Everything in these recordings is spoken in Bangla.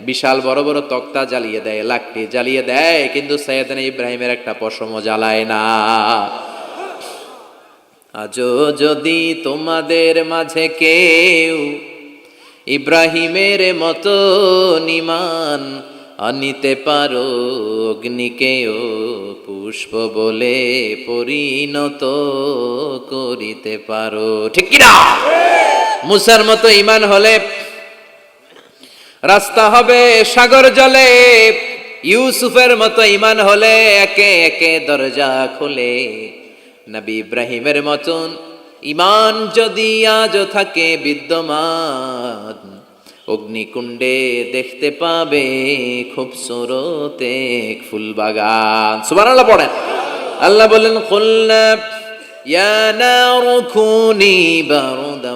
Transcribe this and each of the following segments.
বিশাল বড় বড় তক্তা জ্বালিয়ে দেয়, লাকড়ি জ্বালিয়ে দেয়, কিন্তু সৈয়দনা ইব্রাহিমের একটা পশমও জ্বালায় না। আজও যদি তোমাদের মাঝে কেউ ইব্রাহিমের মতো নিমান আনিতে পারো, অগ্নিকেও পুষ্প বলে পরিণত করিতে পারো। ঠিক কিনা? মুসার মতো ইমান হলে রাস্তা হবে সাগর জলে। ইউসুফের মতো ইমান হলে একে একে দরজা খুলে। নবী ইব্রাহিমের মতন ইমান যদি আজ থাকে বিদ্যমান, অগ্নিকুণ্ডে দেখতে পাবে খুব সুরতে ফুল বাগান সুবান আল্লাহ পড়েন। আল্লাহ বললেন খুলনা ইয়া নারু খুনি বারদা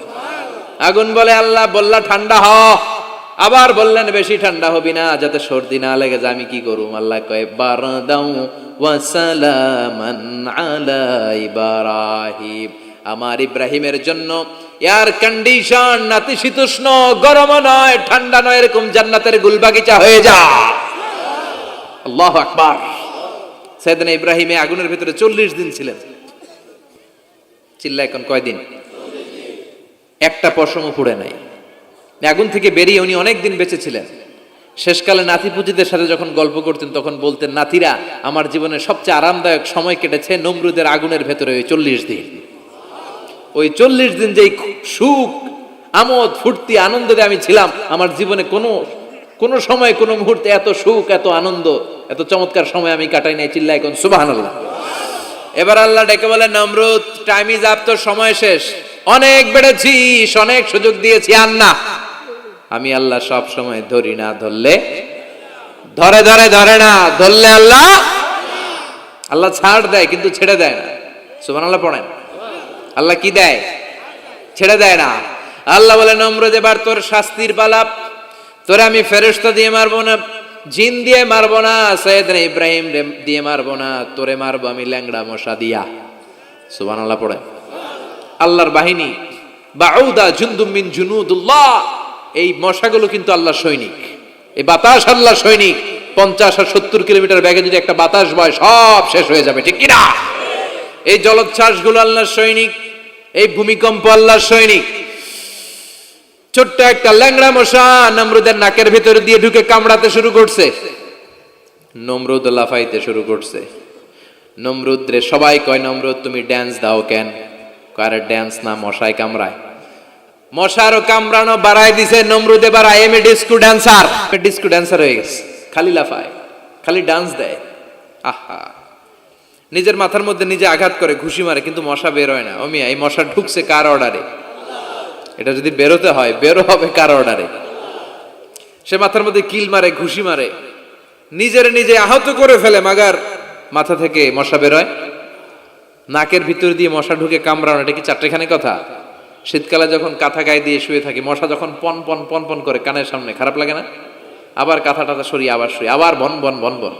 আগুন বলে আল্লাহ, বললা, ঠান্ডা হ। আবার বললেন, বেশি ঠান্ডা হবি না, যাতে সর্দি না লেগে যায়, আমি কি করুম? আল্লাহ কয় আলা ইব্রাহিম। আমার ইব্রাহিমের জন্য এয়ার কন্ডিশন নাতিশীতোষ্ণ গরম নয়, ঠান্ডা নয়, এরকম জান্নাতের গুলবাগিচা হয়ে যা। আল্লাহ আকবার। সেদিন ইব্রাহিমে আগুনের ভিতরে চল্লিশ দিন ছিলেন। চিল্লা এখন কয়দিন? একটা পশমও পুড়ে নাই আগুন থেকে বেরিয়ে উনি অনেক দিন বেঁচে ছিলেন শেষকালে নাতি পুজিদের সাথে যখন গল্প করতেন, তখন বলতেন, নাতিরা, আমার জীবনের সবচেয়ে আরামদায়ক সময় কেটেছে নমরুদের আগুনের ভেতরে ওই চল্লিশ দিন। ওই চল্লিশ দিন যেই সুখ, আমোদ, ফুর্তি, আনন্দে আমি ছিলাম, আমার জীবনে কোনো কোনো সময়, কোনো মুহূর্তে এত সুখ, এত আনন্দ, এত চমৎকার সময় আমি কাটাই নাই চিল্লা এখন সুবাহ এবার আল্লাহ ডেকে বলে, নমরুদ টাইম ইজ আপ তোর সময় শেষ। অনেক বেড়েছিস অনেক সুযোগ দিয়েছি, আর না। আমি আল্লাহ সব সময় ধরি না, ধরলে? ধরে ধরে ধরে না, ধরলে আল্লাহ? আল্লাহ ছাড় দেয়, কিন্তু ছেড়ে দেয় না। সুবান আল্লাহ পড়েন। আল্লাহ কি দেয়? ছেড়ে দেয় না। আল্লাহ বলে, নমরুদ, এবার তোর শাস্তির পালাপ তোরে আমি ফেরেশতা দিয়ে মারবো না, জিন দিয়ে মারবো না সৈয়দ ইব্রাহিম দিয়ে মারবো না, তোরে মারবো আমি ল্যাংড়া মশা দিয়া। সুবান আল্লাহ পড়ে আল্লাহর বাহিনী, বাউদা জুন্দুম মিন জুনুদুল্লাহ, এই মশাগুলো কিন্তু আল্লাহর সৈনিক। এই বাতাস আল্লাহর সৈনিক। পঞ্চাশ আর সত্তর কিলোমিটার ব্যাগে যদি একটা বাতাস বয়, সব শেষ হয়ে যাবে, ঠিক কিনা? এই জলোচ্ছ্বাসগুলো আল্লাহর সৈনিক, এই ভূমিকম্প আল্লাহর সৈনিক। ছোট্ট একটা ল্যাংড়া মশা নমরুদের নাকের ভিতরে দিয়ে ঢুকে কামড়াতে শুরু করছে। নমরুদ লাফাইতে শুরু করছে। নমরুদ রে সবাই কয়, নমরুদ, তুমি ড্যান্স দাও কেন? কার ড্যান্স না, মশাই কামড়ায়। মশারও কামড়ানো বাড়াই দিছে নমরুদ I am a disco dancer disco dancer হয়ে গেছে। খালি লাফায়, খালি ডান্স দেয়। আহা। নিজের মাথার মধ্যে নিজে আঘাত করে, ঘুষি মারে, কিন্তু মশা বের হয় না। অমিয়া এই মশা ঢুকছে কার অর্ডারে এটা যদি বেরোতে হয়, বেরো হবে কার অর্ডারে সে মাথার মধ্যে কিল মারে, ঘুষি মারে। নিজের নিজে আহত করে ফেলে, মাগার মাথা থেকে মশা বেরোয় নাকের ভিতর দিয়ে মশা ঢুকে কামড়ানো, এটা কি চারটেখানে কথা? শীতকালে যখন কাঁথা গায়ে দিয়ে শুয়ে থাকি, মশা যখন পন পন পন পন করে কানের সামনে, খারাপ লাগে না? আবার কাঁথা টাথা সরিয়ে আবার শুয়ে, আবার বন বন বন বন।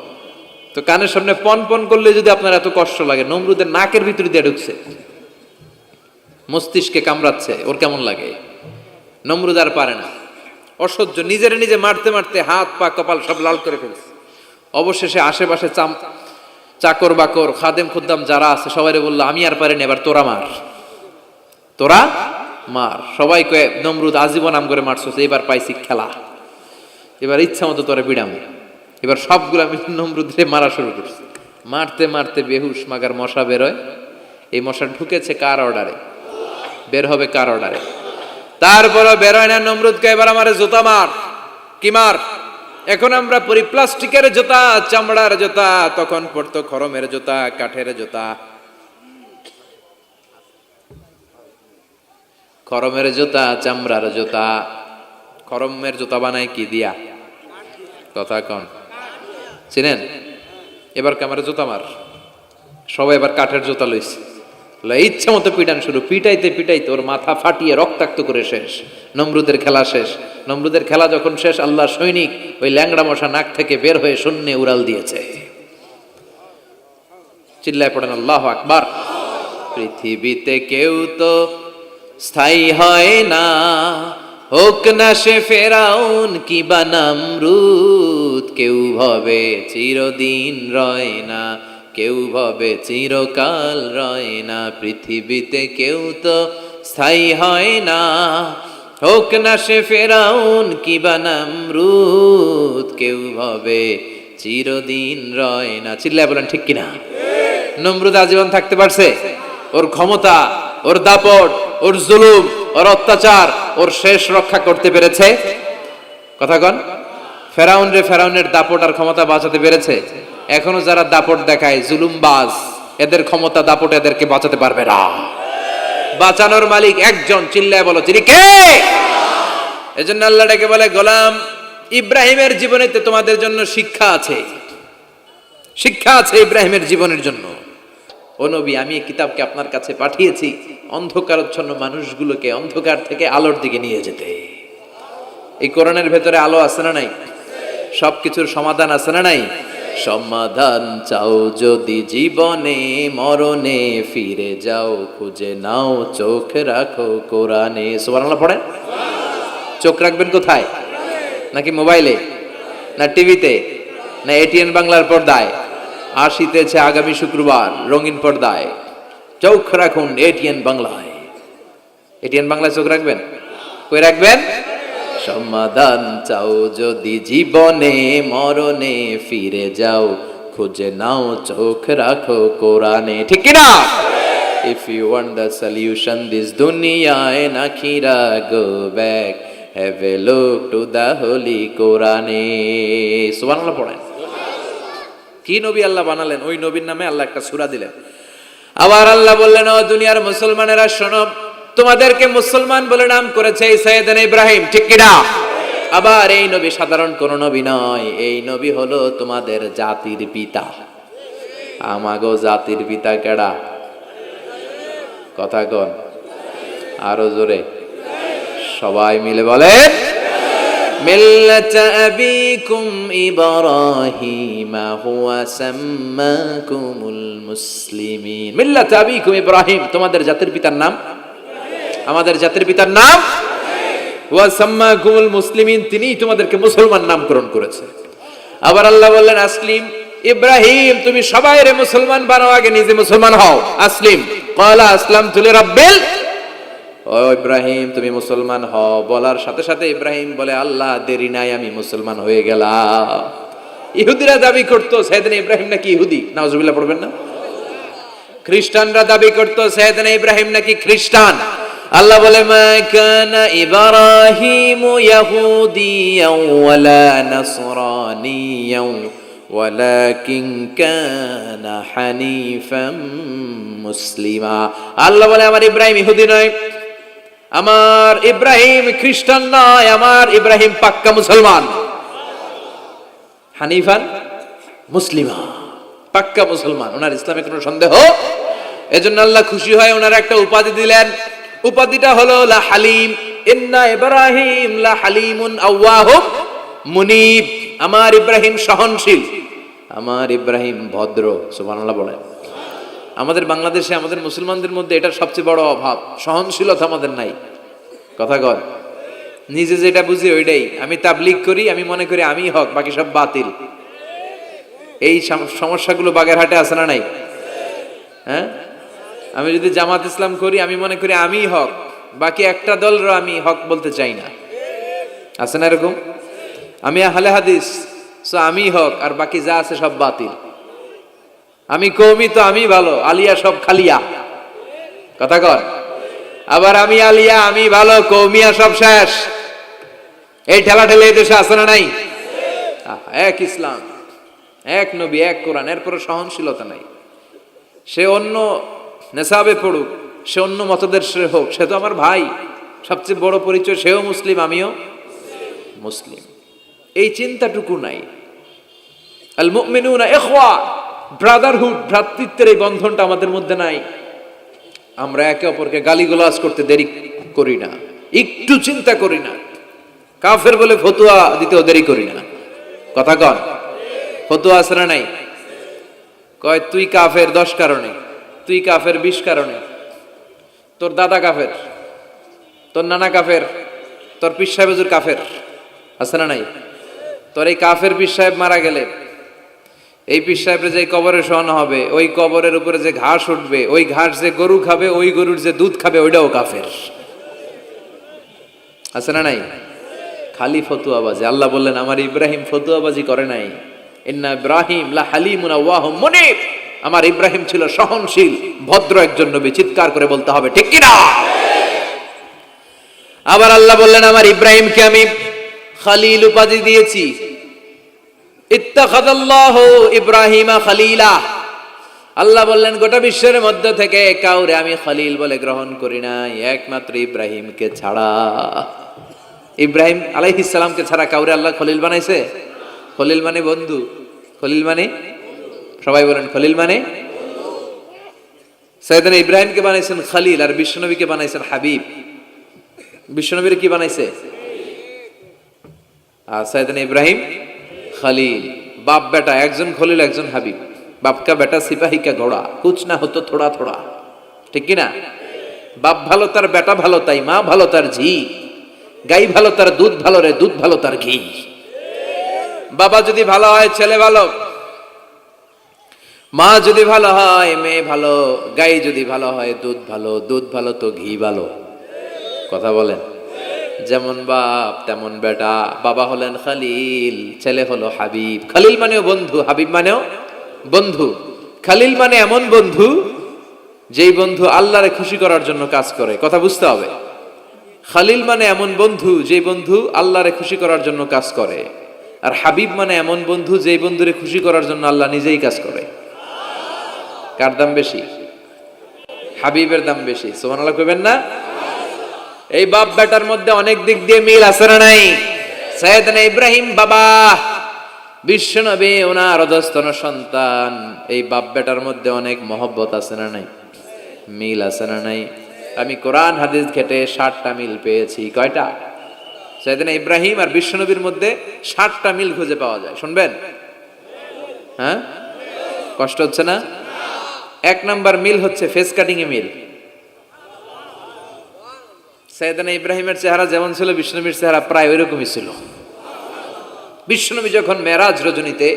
তো কানের সামনে পন পন করলে যদি আপনার এত কষ্ট লাগে, নমরুদের নাকের ভিতরে দিয়ে ঢুকছে, মস্তিষ্কে কামড়াচ্ছে, ওর কেমন লাগে? নমরুদ আর পারে না। অসহ্য, নিজের নিজে মারতে মারতে হাত, পা, কপাল সব লাল করে ফেলছে। অবশেষে আশেপাশে চাম চাকর বাকর, খাদেম খুদ্দাম যারা আছে সবাই বলল, আমি আর পারিনি, এবার তোরা মার। তোরা মার। সবাই কয়ে, নমরুদ আজীবন নাম করে মারছো এবার পাইছি খেলা। এবার ইচ্ছা মতো তোরা বিড়াম। এবার সবগুলো আমি নমরুদে মারা শুরু করছি। মারতে মারতে বেহুশ মাগার মশা বেরোয়। এই মশা ঢুকেছে কার অর্ডারে? বের হবে কার অর্ডারে? তারপরও বেরোয় না নমরুদকে, এবার আমারে জুতা মার। কি মার? এখন আমরা পরি প্লাস্টিকের জুতা, চামড়ার জুতা, তখন পড়তো খরমের জুতা, কাঠের জুতা। খরমের জুতা, চামড়ার জুতা। খরমের জুতা বানায় কি দিয়া? কথা কন। চিনেন? এবার ক্যামেরা জুতা মার? সবাই এবার কাঠের জুতা লইছে। ইচ্ছা মতো পিটান শুরু পিটাইতে পিটাইতে ওর মাথা ফাটিয়ে রক্তাক্ত করে শেষ। নমরুদের খেলা শেষ। নমরুদের খেলা যখন শেষ, আল্লাহ সৈনিক ওই ল্যাংড়া মশা নাক থেকে বের হয়ে শূন্যে উড়াল দিয়েছে। চিল্লায় পড়েন, আল্লাহ আকবার। পৃথিবীতে কেউ তো স্থায়ী হয় না। হোক না সে ফেরাউন কি বা নামরুদ, কেউ ভবে চিরদিন রয় না। কেউ ভবে চিরকাল রয় না, পৃথিবীতে কেউ তো স্থায়ী হয় না। হোক না সে ফেরাউন কি বা নামরুদ, কেউ ভবে চিরদিন রয় না। চিল্লায় বলেন ঠিক কিনা? নমরুদ আজীবন থাকতে পারছে? ওর ক্ষমতা, ওর দাপট, ওর জুলুম, ওর অত্যাচার, ওর শেষ রক্ষা করতে পেরেছে। কথা কন। ফেরাউন রে ফেরাউনের দাপট আর ক্ষমতা বাঁচাতে পেরেছে। এখনও যারা দাপট দেখায়, জুলুমবাজ, এদের ক্ষমতা দাপট এদেরকে বাঁচাতে পারবে না। বাঁচানোর মালিক একজন, চিল্লায় বলো তিনি কে? এজন্য আল্লাহ ডেকে বলে, গোলাম, ইব্রাহিমের জীবনেতে তোমাদের জন্য শিক্ষা আছে। শিক্ষা আছে ইব্রাহিমের জীবনের জন্য। ও নবী, আমি এই কিতাবকে আপনার কাছে পাঠিয়েছি অন্ধকারচ্ছন্ন মানুষগুলোকে অন্ধকার থেকে আলোর দিকে নিয়ে যেতে। এই কোরআনের ভেতরে আলো আছে না নাই? সবকিছুর সমাধান আছে না নাই? সমাধান চাও যদি জীবনে, মরণে ফিরে যাও, খুঁজে নাও, চোখ রাখো কোরআনে। সুবহানাল্লাহ পড়েন? চোখ রাখবেন কোথায়? নাকি মোবাইলে? না টিভিতে? না এটিএন বাংলার পর্দায়? আসিতেছে আগামী শুক্রবার, রঙিন পর্দায়। চোখ রাখুন এটিএন বাংলায়। এটিএন বাংলায় চোখ রাখবেন? কই রাখবেন? সমাধান চাও। যদি জীবনে মরণে ফিরে যাও, খুঁজে নাও, চোখ রাখো কোরআনে। ঠিক কিনা? If you want the solution, this দুনিয়ায় নাখিরা go back have a look to the holy কোরআনে। সুবহানাল্লাহ পড়েন। কি নবী আল্লাহ বানালেন? ওই নবীর নামে আল্লাহ একটা সূরা দিলেন। আবার আল্লাহ বললেন, ও দুনিয়ার মুসলমানেরা, শোনো তোমাদেরকে মুসলমান বলে নাম করেছে এই সৈয়দান ইব্রাহিম, ঠিক কিনা? আবার এই নবী সাধারণ কোন নবী নয়, এই নবী হলো তোমাদের জাতির পিতা। আমাগো জাতির পিতা কেডা? কথা কন? আরও জোরে। সবাই মিলে বলে মিল্লাত আবিকুম ইব্রাহিম, হুয়া মুসলিমিন। মিল্লাত আবিকুম ইব্রাহিম, তোমাদের জাতির পিতার নাম আমাদের জাতির পিতার নাম? ওয়া সাম্মাকুমুল মুসলিমিন, তিনিই তোমাদেরকে মুসলমান নামকরণ করেছে। আবার আল্লাহ বললেন, আসলিম, ইব্রাহিম, তুমি সবাই রে মুসলমান, বানাও আগে নিজে মুসলমান হও। আসলিম, ক্বালা আসলাম তুলে ও ইব্রাহিম, তুমি মুসলমান হও। বলার সাথে সাথে ইব্রাহিম বলে, আল্লাহ, দেরি নাই, আমি মুসলমান হয়ে গেলাম। ইহুদিরা দাবি করতো সাইদিন ইব্রাহিম নাকি ইহুদি? নাউজুবিল্লাহ, পড়বেন না? খ্রিস্টানরা দাবি করতো সাইদিন ইব্রাহিম নাকি খ্রিস্টান? আল্লাহ বলে, মা ইব্রাহিম ইয়াহুদিয়াও ওয়ালা নাসরানিয়াও ওয়ালাকিন কানা মুসলিমা। আল্লাহ বলে, আমার ইব্রাহিম ইহুদি নয়, আমার ইব্রাহিম খ্রিস্টান নয়, আমার ইব্রাহিম পাক্কা মুসলমান। হানিফান মুসলিমা, পাক্কা মুসলমান, ওনার ইসলামে কোনো সন্দেহ? এজন্য আল্লাহ খুশি হয় ওনার একটা উপাধি দিলেন। উপাধিটা হলো লা হালিম। ইন্না ইব্রাহিম লা হালিমুন আওয়াহুম মুনিব। আমার ইব্রাহিম সহনশীল। আমার ইব্রাহিম ভদ্র, সুবহানাল্লাহ বলেন। আমাদের বাংলাদেশে, আমাদের মুসলমানদের মধ্যে এটার সবচেয়ে বড় অভাব। সহনশীলতা আমাদের নাই। কথা কর নিজে যেটা বুঝি ওইটাই। আমি তাবলিগ করি, আমি মনে করি আমি হক, বাকি সব বাতিল। এই সম- সমস্যাগুলো বাগেরহাটে আছে না নাই? হ্যাঁ? আমি যদি জামাত ইসলাম করি, আমি মনে করি আমি হক। বাকি একটা দলরও আমি হক বলতে চাই না। আছে না এরকম? আমি আহলে হাদিস, সো আমি হক, আর বাকি যা আছে সব বাতিল। আমি কৌমি তো আমি ভালো, আলিয়া সব খালিয়া। কথা কর আবার আমি আলিয়া, আমি ভালো কৌমিয়া সব শেষ। এই ঠেলা ঠেলে এই দেশে আছে না নাই? এক ইসলাম, এক নবী, এক কোরআন এরপরে সহনশীলতা নাই। সে অন্য নেশাবে পড়ুক, সে অন্য মতদের সে হোক, সে তো আমার ভাই। সবচেয়ে বড় পরিচয় সেও মুসলিম, আমিও মুসলিম। এই চিন্তাটুকু নাই। আল মুমিনুনা ইখওয়া, ব্রাদারহুড, ভ্রাতৃত্বের এই বন্ধনটা আমাদের মধ্যে নাই। আমরা একে অপরকে গালিগালাজ করতে দেরি করি না, একটু চিন্তা করি না। কাফের বলে ফতুয়া দিতেও দেরি করি না। কথা কন, ফতুয়া না নাই? কয়, তুই কাফের, দশ কারণে। তুই কাফের বিশ কারণে। তোর দাদা কাফের, তোর নানা কাফের, তোর পিস সাহেব হুজুর কাফের, আছে না নাই? তোর এই কাফের পিস সাহেব মারা গেলে, এই পিস সাহেবের যে কবরে শোয়ানো হবে, ওই কবরের উপরে যে ঘাস উঠবে, ওই ঘাস যে গরু খাবে, ওই গরুর যে দুধ খাবে, ওইটাও কাফের। আছে না নাই? খালি ফতুয়াবাজি আল্লাহ বললেন, আমার ইব্রাহিম ফতুয়াবাজি করে নাই। ইন্না ইব্রাহিম লা হালিমুন আওয়াহ মুনিব। আমার ইব্রাহিম ছিল সহনশীল, ভদ্র একজন নবী, চিৎকার করে বলতে হবে, ঠিক কি না আবার আল্লাহ বললেন, আমার ইব্রাহিমকে আমি খালিল উপাধি দিয়েছি। ইত্তাখাদাল্লাহু ইব্রাহিমা খালিলা। আল্লাহ বললেন, গোটা বিশ্বের মধ্য থেকে কাউরে আমি খলিল বলে গ্রহণ করি নাই, একমাত্র ইব্রাহিমকে ছাড়া। ইব্রাহিম আলাইহিস সালামকে ছাড়া কাউরে আল্লাহ খলিল বানাইছে? খলিল মানে বন্ধু, খলিল মানে সবাই বলেন খলিল মানে? সৈয়দান ইব্রাহিমকে বানাইছেন খালিল আর বিশ্বনবীকে বানাইছেন হাবিব। বিশ্বনবীর কি বানাইছে? আর সৈয়দান ইব্রাহিম খালিল। বাপ বেটা, একজন খলিল, একজন হাবিব। বাপকা বেটা সিপাহী কা ঘোড়া, কুছ না হতো থোড়া থোড়া। ঠিক কি না বাপ ভালো তার, বেটা ভালো তাই, মা ভালো তার ঝি। গাই ভালো তার, দুধ ভালো রে, দুধ ভালো তার ঘি। বাবা যদি ভালো হয়, ছেলে ভালো মা যদি ভালো হয়, মেয়ে ভালো, গাই যদি ভালো হয়, দুধ ভালো দুধ ভালো তো ঘি ভালো। কথা বলেন। যেমন বাপ, তেমন বেটা। বাবা হলেন খালিল, ছেলে হলো হাবিব। খালিল মানেও বন্ধু, হাবিব মানেও বন্ধু। খালিল মানে এমন বন্ধু, যেই বন্ধু আল্লাহরে খুশি করার জন্য কাজ করে। কথা বুঝতে হবে। খালিল মানে এমন বন্ধু, যেই বন্ধু আল্লাহরে খুশি করার জন্য কাজ করে। আর হাবিব মানে এমন বন্ধু, যেই বন্ধুরে খুশি করার জন্য আল্লাহ নিজেই কাজ করে। কার দাম বেশি? হাবিবের দাম বেশি। সোমান আল্লাহ কইবেন না? এই বাপ বেটার মধ্যে অনেক দিক দিয়ে মিল আছে না নাই? সৈয়দনা ইব্রাহিম বাবা বিশ্ব নবী ওনার অধস্তন সন্তান। এই বাপ বেটার মধ্যে অনেক মহব্বত আছে না নাই? মিল আছে না নাই? আমি কোরআন, হাদিস ঘেটে ষাটটা মিল পেয়েছি। কয়টা? সৈয়দনা ইব্রাহিম আর বিশ্বনবীর মধ্যে ষাটটা মিল খুঁজে পাওয়া যায়। শুনবেন? হ্যাঁ? কষ্ট হচ্ছে না? এক নাম্বার মিল হচ্ছে ফেস কাটিং এ মিল। সৈয়দানা ইব্রাহিমের চেহারা যেমন ছিল, বিষ্ণুনবীর চেহারা প্রায় ওইরকমই ছিল। বিষ্ণুনবী যখন মেরাজ রজনীতে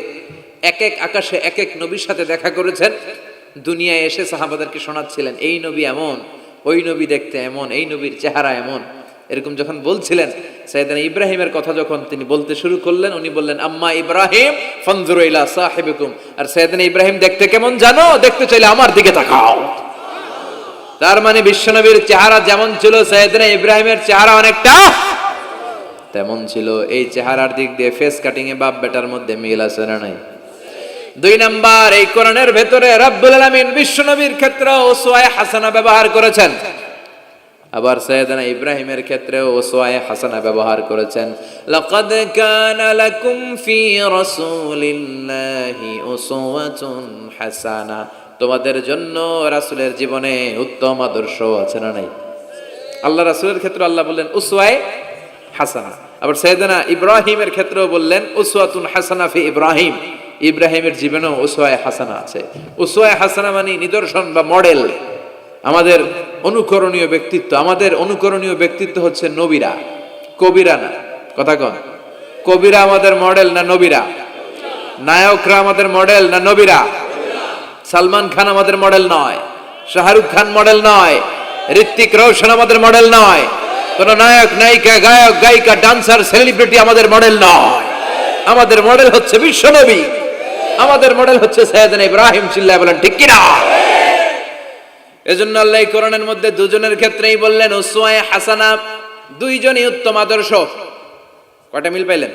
এক এক আকাশে এক এক নবীর সাথে দেখা করেছেন, দুনিয়ায় এসে সাহাবাদেরকে শোনাচ্ছিলেন, এই নবী এমন, ওই নবী দেখতে এমন, এই নবীর চেহারা এমন। এরকম যখন বলছিলেন সাইদানা ইব্রাহিমের কথা যখন তিনি বলতে শুরু করলেন, উনি বললেন, আম্মা ইব্রাহিম, ফনজুরু ইলা সাহিবিকুম। আর সাইদানা ইব্রাহিম, দেখতে কেমন জানো? দেখতে চাইলে আমার দিকে তাকাও। তার মানে বিশ্বনবীর চেহারা যেমন ছিল সৈয়দনা ইব্রাহিমের চেহারা অনেকটা তেমন ছিল। এই চেহারার দিক দিয়ে ফেস কাটিং এ বাপ বেটার মধ্যে মিল আছে না নাই? দুই নাম্বার, এই কোরআনের ভেতরে রাব্বুল আলামিন বিশ্বনবীর ক্ষেত্রে ওসওয়ায়ে হাসানা ব্যবহার করেছেন। আবার সৈয়দনা ইব্রাহিমের ক্ষেত্রে ওসওয়ায়ে হাসানা ব্যবহার করেছেন। লাকাদ কানা লাকুম ফি রাসূলিল্লাহি উসওয়াতুন হাসানা। তোমাদের জন্য রাসূলের জীবনে উত্তম আদর্শ আছে না নাই? আল্লাহ রাসূলের ক্ষেত্রে আল্লাহ বললেন, উসওয়ায়ে হাসানা। আবার সৈয়দনা ইব্রাহিমের ক্ষেত্রেও বললেন, উসওয়াতুন হাসানা ফি ইব্রাহিম। ইব্রাহিমের জীবনেও ওসোয়ায় হাসানা আছে। ওসোয়ায় হাসানা মানে নিদর্শন বা মডেল। আমাদের অনুকরণীয় ব্যক্তিত্ব। আমাদের অনুকরণীয় ব্যক্তিত্ব হচ্ছে নবীরা। কবিরা না। কথা কন। কবিরা আমাদের মডেল না নবীরা? নায়করা আমাদের মডেল না নবীরা? সালমান খান আমাদের মডেল নয়। শাহরুখ খান মডেল নয়। ঋত্বিক রোশন আমাদের মডেল নয়। কোন নায়ক, নায়িকা, গায়ক, গায়িকা ডান্সার সেলিব্রিটি আমাদের মডেল নয়। আমাদের মডেল হচ্ছে বিশ্বনবী আমাদের মডেল হচ্ছে সৈয়দনা ইব্রাহিম। চিল্লাহ বলেন, ঠিক কিনা? এজন্য আল্লাহ কোরআনের মধ্যে দুজনের ক্ষেত্রেই বললেন, উসওয়ায়ে হাসানা, দুইজনই উত্তম আদর্শ। কটা মিল পাইলেন?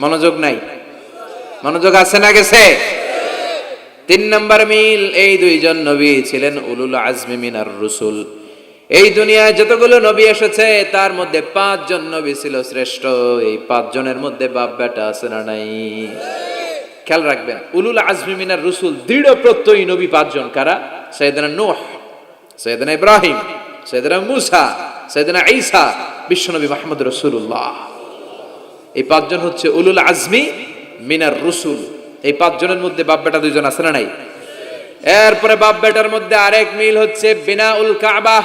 মনোযোগ নাই। মনোযোগ আছে না গেছে? তিন নম্বর মিল, এই দুইজন নবী ছিলেন উলুল আজমি মিনার রসুল। এই দুনিয়ায় যতগুলো নবী এসেছে, তার মধ্যে পাঁচজন নবী ছিল শ্রেষ্ঠ। এই পাঁচজনের মধ্যে বাপ বেটা আছে না নাই? খেয়াল রাখবেন, উলুল আজমি মিনার রসুল দৃঢ় প্রত্যয়ী নবী পাঁচজন। কারা? সৈয়দনা নোহ সৈয়দনা ইব্রাহিম সৈয়দনা মুসা সৈয়দনা ঈসা বিশ্বনবী মাহমুদ রসুল্লাহ এই পাঁচজন হচ্ছে উলুল আজমি মিনার রসুল। এই পাঁচজনের মধ্যে বাপ বেটা দুইজন আছে না নাই? এরপরে বাপ বেটার মধ্যে আরেক মিল হচ্ছে বিনা উল কাবা।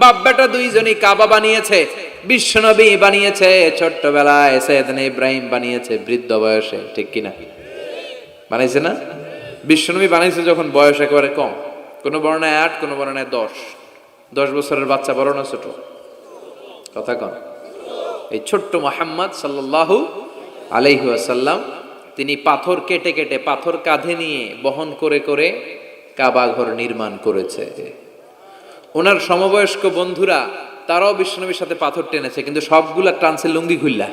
বাপ বেটা দুইজনই কাবা বানিয়েছে বিশ্বনবী বানিয়েছে, ছোট্টবেলায় সৈয়দনা ইব্রাহিম বানিয়েছে, বৃদ্ধ বয়সে, ঠিক কিনা? বানাইছে না? বিশ্বনবী বানাইছে যখন বয়স একেবারে কম। কোনো বর্ণায় আট, কোনো বর্ণায় দশ। দশ বছরের বাচ্চা বড় না ছোট? কথা কন। এই ছোট্ট মোহাম্মদ সাল্লাল্লাহু আলাইহি আসাল্লাম তিনি পাথর কেটে কেটে, পাথর কাঁধে নিয়ে বহন করে করে কাবা ঘর নির্মাণ করেছে। ওনার সমবয়স্ক বন্ধুরা, তারাও বিশ্বনবীর সাথে পাথর টেনেছে, কিন্তু সবগুলা ট্রান্সে লুঙ্গি খুললা।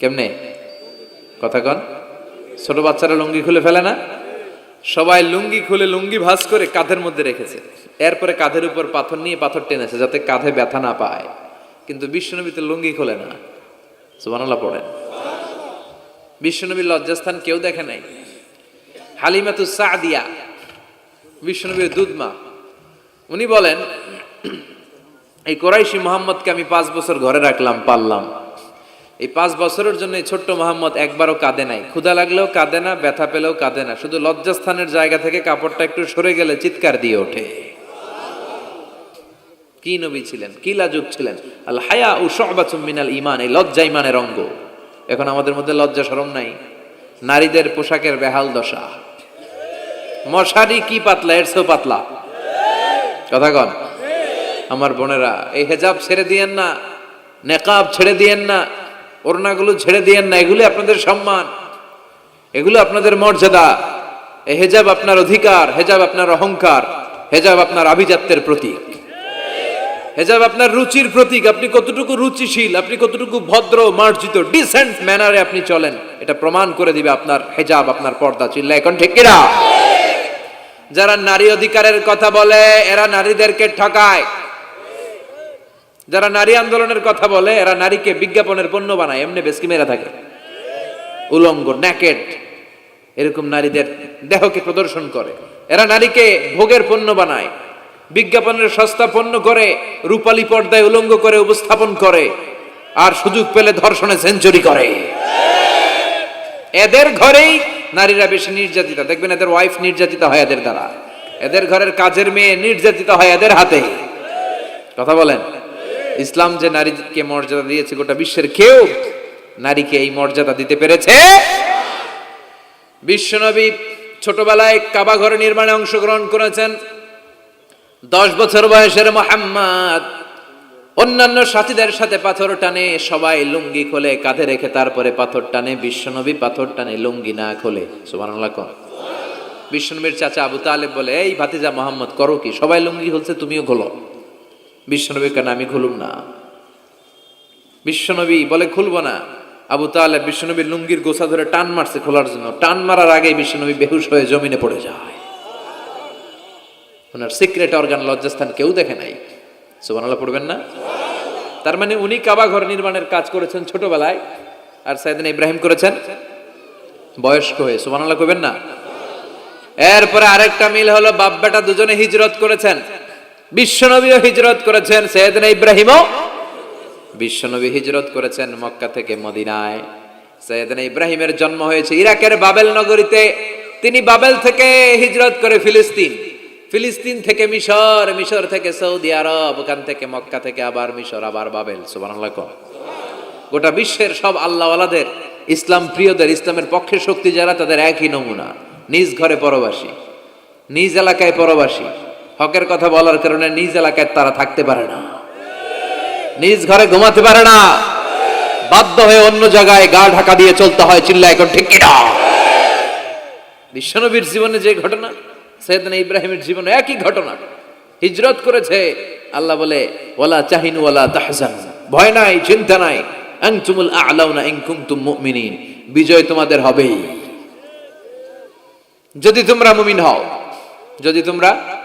কেমনে? কথা কন। ছোট বাচ্চারা লুঙ্গি খুলে ফেলে না? সবাই লুঙ্গি খুলে লুঙ্গি ভাঁজ করে কাঁধের মধ্যে রেখেছে। এরপরে কাঁধের উপর পাথর নিয়ে পাথর টেনেছে যাতে কাঁধে ব্যথা না পায়। কিন্তু বিশ্বনবী তো লুঙ্গি খোলে না। সুবহানাল্লাহ পড়েন। বিশ্বনবীর লজ্জাস্থান কেউ দেখে নাই। হালিমাতু সাদিয়া, বিশ্বনবীর দুধমা। উনি বলেন, এই কোরাইশি মোহাম্মদকে আমি পাঁচ বছর ঘরে রাখলাম পারলাম এই পাঁচ বছরের জন্য এই ছোট্ট মোহাম্মদ একবারও কাঁদে নাই। ক্ষুধা লাগলেও কাঁদে না, ব্যথা পেলেও কাঁদে না। শুধু লজ্জাস্থানের জায়গা থেকে কাপড়টা একটু সরে গেলে চিৎকার দিয়ে ওঠে। কি নবী ছিলেন? কি লাজুক ছিলেন? আল হায়া ও মিনাল ইমান এই লজ্জা ইমানের অঙ্গ। এখন আমাদের মধ্যে লজ্জা সরম নাই। নারীদের পোশাকের বেহাল দশা। মশারি কি পাতলা, এর পাতলা। কথা কন। আমার বোনেরা, এই হেজাব ছেড়ে দিয়েন না, নেকাব ছেড়ে দিয়েন না ওড়নাগুলো ছেড়ে দিয়েন না, এগুলো আপনাদের সম্মান। এগুলো আপনাদের মর্যাদা। এই হেজাব আপনার অধিকার, হেজাব আপনার অহংকার, হেজাব আপনার আভিজাত্যের প্রতীক। হেজাব আপনার রুচির প্রতীক, আপনি কতটুকু রুচিশীল, আপনি কতটুকু ভদ্র, মার্জিত ডিসেন্ট ম্যানারে আপনি চলেন, এটা প্রমাণ করে দিবে আপনার হেজাব, আপনার পর্দা, চিল্লা, এখন ঠিক যারা নারী অধিকারের কথা বলে, এরা নারীদেরকে ঠকায়। যারা নারী আন্দোলনের কথা বলে, এরা নারীকে বিজ্ঞাপনের পণ্য বানায়, এমনি বেশকি মেরা থাকে। উলঙ্গ ন্যাকেট এরকম নারীদের দেহকে প্রদর্শন করে। এরা নারীকে ভোগের পণ্য বানায়, বিজ্ঞাপনের সস্তা পণ্য করে, রূপালী পর্দায় উলঙ্গ করে উপস্থাপন করে, আর সুযোগ পেলে ধর্ষণে সেঞ্চুরি করে। এদের ঘরেই নারীরা বেশি নির্যাতিত, দেখবেন এদের ওয়াইফ নির্যাতিত হয় এদের দ্বারা। এদের ঘরের কাজের মেয়ে নির্যাতিত হয় এদের হাতে। কথা বলেন। ইসলাম যে নারীকে মর্যাদা দিয়েছে, গোটা বিশ্বের কেউ নারীকে এই মর্যাদা দিতে পেরেছে? বিশ্বনবী ছোটবেলায় কাবা ঘর নির্মাণে অংশগ্রহণ করেছেন। দশ বছর বয়সের মোহাম্মদ, অন্যান্য সাথীদের সাথে পাথর টানে, সবাই লুঙ্গি খোলে, কাঁধে রেখে তারপরে পাথর টানে, বিশ্বনবী পাথর টানে, লুঙ্গি না খোলে। সুবহানাল্লাহ কন। বিশ্বনবীর চাচা আবু তালেব বলে, এই ভাতিজা মোহাম্মদ, করো কি? সবাই লুঙ্গি খুলছে, তুমিও খোলো। বিশ্বনবী কেন আমি খুলুম না? বিশ্বনবী বলে, খুলব না। আবু তালেব বিশ্বনবীর লুঙ্গির গোছা ধরে টান মারছে খোলার জন্য। টান মারার আগে বিশ্বনবী বেহুশ হয়ে জমিনে পড়ে যায়। ওনার সিক্রেট অর্গান লজ্জাস্থান কেউ দেখে নাই। সুবহানাল্লাহ, পড়বেন না? তার মানে উনি কাবা ঘর নির্মাণের কাজ করেছেন ছোটবেলায়, আর সাইদিন ইব্রাহিম করেছেন বয়স্ক হয়ে। সুবহানাল্লাহ করবেন না? এরপরে আরেকটা মিল হলো বাপ বেটা দুজনে হিজরত করেছেন। বিশ্বনবীও হিজরত করেছেন সৈয়দনা ইব্রাহিমও। বিশ্বনবী হিজরত করেছেন মক্কা থেকে মদিনায়। সৈয়দনা ইব্রাহিমের জন্ম হয়েছে ইরাকের বাবেল নগরীতে। তিনি বাবেল থেকে হিজরত করে ফিলিস্তিন। ফিলিস্তিন থেকে মিশর মিশর থেকে সৌদি আরব, ওখান থেকে মক্কা থেকে আবার মিশর, আবার বাবেল। সুবহানাল্লাহ গোটা বিশ্বের সব আল্লাহওয়ালাদের, ইসলাম প্রিয়দের, ইসলামের পক্ষে শক্তি যারা, তাদের একই নমুনা। নিজ ঘরে পরবাসী, নিজ এলাকায় পরবাসী। হকের কথা বলার কারণে নিজ এলাকায় তারা থাকতে পারে না। নিজ ঘরে ঘুমাতে পারে না। বাধ্য হয়ে অন্য জায়গায় গা ঢাকা দিয়ে চলতে হয় চিল্লা এখন ঠিক বিশ্বনবীর জীবনে যে ঘটনা, সৈয়দনা ইব্রাহিমের জীবনে একই ঘটনা। হিজরত করেছে, আল্লাহ বলে ওলা চাহিন ওয়ালা তাহজান। ভয় নাই, চিন্তা নাই। আনতুমুল আ'লাউনা ইন কুনতুম মুমিনিন। বিজয় তোমাদের হবেই। যদি তোমরা মুমিন হও, যদি তোমরা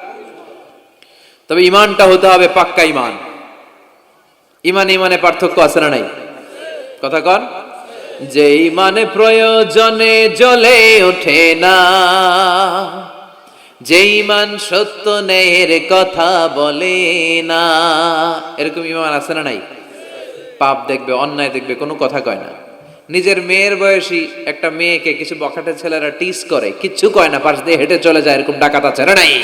তবে ইমানটা হতে হবে পাক্কা ইমান ইমান ইমানে পার্থক্য আছে না নাই? কথা কন। যে ইমানে প্রয়োজনে জ্বলে ওঠে না। যে ইমান সত্য ন্যায়ের কথা বলে না। এরকম ইমান আছে না নাই? পাপ দেখবে, অন্যায় দেখবে, কোনো কথা কয় না। নিজের মেয়ের বয়সী একটা মেয়েকে কিছু বখাটে ছেলেরা টিস করে, কিচ্ছু কয় না, পাশ দিয়ে হেঁটে চলে যায়, এরকম ডাকাত আছে না নাই?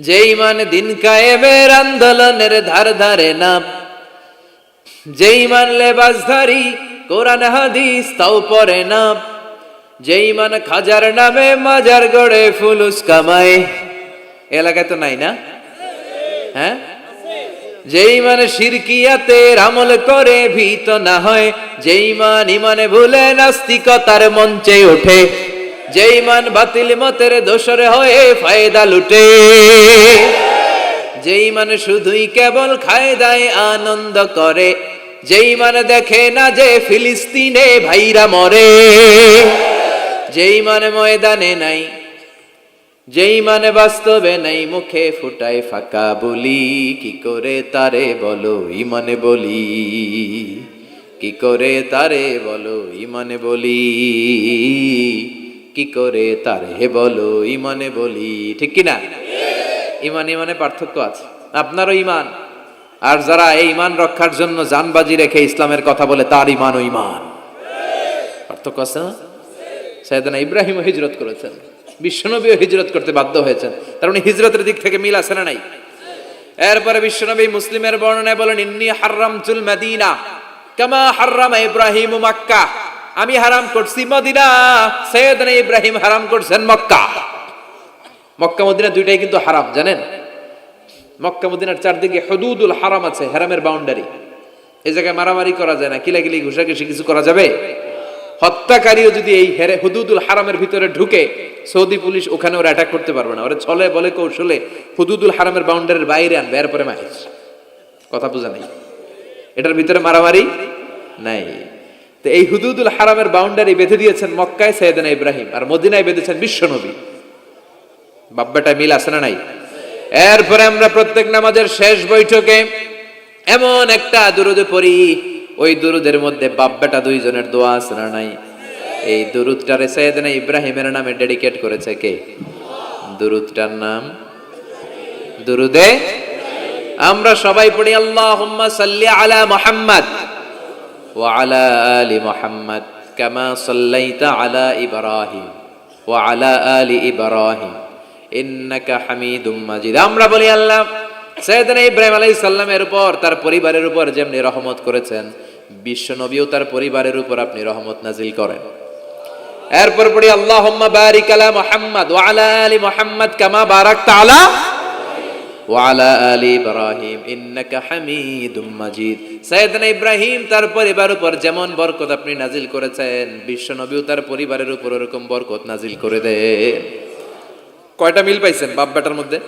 যেই মানে দিন কায়েমের আন্দোলনের ধার ধারে না। যেই মান লেবাসধারী কোরআন, হাদিস তাও পরে না। যেই মান খাজার নামে মাজার গড়ে ফুলুস কামায়। এলাকায় তো নাই না? হ্যাঁ? যেই মানে শিরকিয়াতে আমল করে ভীত না হয় যেই মান ইমানে ভুলে নাস্তিকতার মঞ্চে ওঠে। যেই মান বাতিল মতের দোষর হয়ে ফায়দা লুটে। যেই মানে শুধুই কেবল খায় দায় আনন্দ করে, যেই মানে দেখে না যে ফিলিস্তিনে ভাইরা মরে। যেই মানে ময়দানে নাই, যেই মানে বাস্তবে নাই, মুখে ফুটায় ফাঁকা বলি। কি করে তারে বলো ইমানে বলি? কি করে তারে বলো ইমানে বলি? কি করে তার হে বলো, ইমানে বলি, ঠিক কি না ইমান, ইমানে পার্থক্য আছে। আপনারও ইমান। আর যারা এই ইমান রক্ষার জন্য জানবাজি রেখে ইসলামের কথা বলে, তার ইমান ও ইমান। পার্থক্য আছে না? সাইদানা ইব্রাহিম হিজরত করেছেন। বিশ্বনবীও হিজরত করতে বাধ্য হয়েছেন। তার মানে হিজরতের দিক থেকে মিল আছে না নাই? এরপরে বিশ্বনবী মুসলিমের বর্ণনায় বলেন, ইন্নি হারাম চুল মদিনা, কামা হারাম ইব্রাহিম মক্কা। আমি হারাম করছি মদিনা। সৈয়দনা ইব্রাহিম হারাম করছেন মক্কা। মক্কা, মদিনা দুইটাই কিন্তু হারাম, জানেন? মক্কা, মদিনার চারদিকে হদুদুল হারাম আছে, হারামের বাউন্ডারি এই জায়গায় মারামারি করা যায় না, কিলাকিলি, ঘুষাঘুষি কিছু করা যাবে? হত্যাকারীও যদি এই হেরে হুদুদুল হারামের ভিতরে ঢুকে, সৌদি পুলিশ ওখানে ওরা অ্যাটাক করতে পারবে না। ওরা ছলে বলে কৌশলে হুদুদুল হারামের বাউন্ডারির বাইরে আনবে, এরপরে মাহিস কথা বোঝা নেই? এটার ভিতরে মারামারি নাই। তো এই হুদুদুল হারামের বাউন্ডারি বেঁধে দিয়েছেন মক্কায় সৈয়দনা ইব্রাহিম আর মদিনায় বেঁধেছেন বিশ্বনবী বাব্বাটা মিল আছে না নাই? এরপরে আমরা প্রত্যেক নামাজের শেষ বৈঠকে এমন একটা দুরুদে পড়ি, ওই দুরুদের মধ্যে বাব্বাটা দুইজনের দোয়া আছে না নাই? এই দুরুদটারে সৈয়দনা ইব্রাহিমের নামে ডেডিকেট করেছে কে? দুরুদটার নাম? দুরুদে? আমরা সবাই পড়ি, আল্লাহুম্মা সাল্লি আলা মুহাম্মদ। আলি মুহাম্মদ কামা সাল্লাইতা আলা ইব্রাহিম ওয়া আলা আলি ইব্রাহিম ইন্নাকা হামিদুম মাজিদ। আমরা বলি আল্লাহ সৈয়দনা ইব্রাহিম আলাইহিস সালামের উপর, তার পরিবারের উপর যেমনি রহমত করেছেন, বিশ্ব নবীও তার পরিবারের উপর আপনি রহমত নাজিল করেন। এরপর পড়ি, আল্লাহুম্মা বারিক আলা মুহাম্মদ ওয়া আলা মুহাম্মদ কামা বারাকতা আলা ওয়ালা আলী ইব্রাহিম, ইন্নাকা হামিদুম মাজিদ। সাইয়েদনা ইব্রাহিম তার পরিবার উপর যেমন বরকত আপনি নাজিল করেছেন বিশ্ব নবীও তার পরিবারের উপর এরকম বরকত নাজিল করে দেন। কয়টা মিল পাইছেন বাপ বেটার মধ্যে?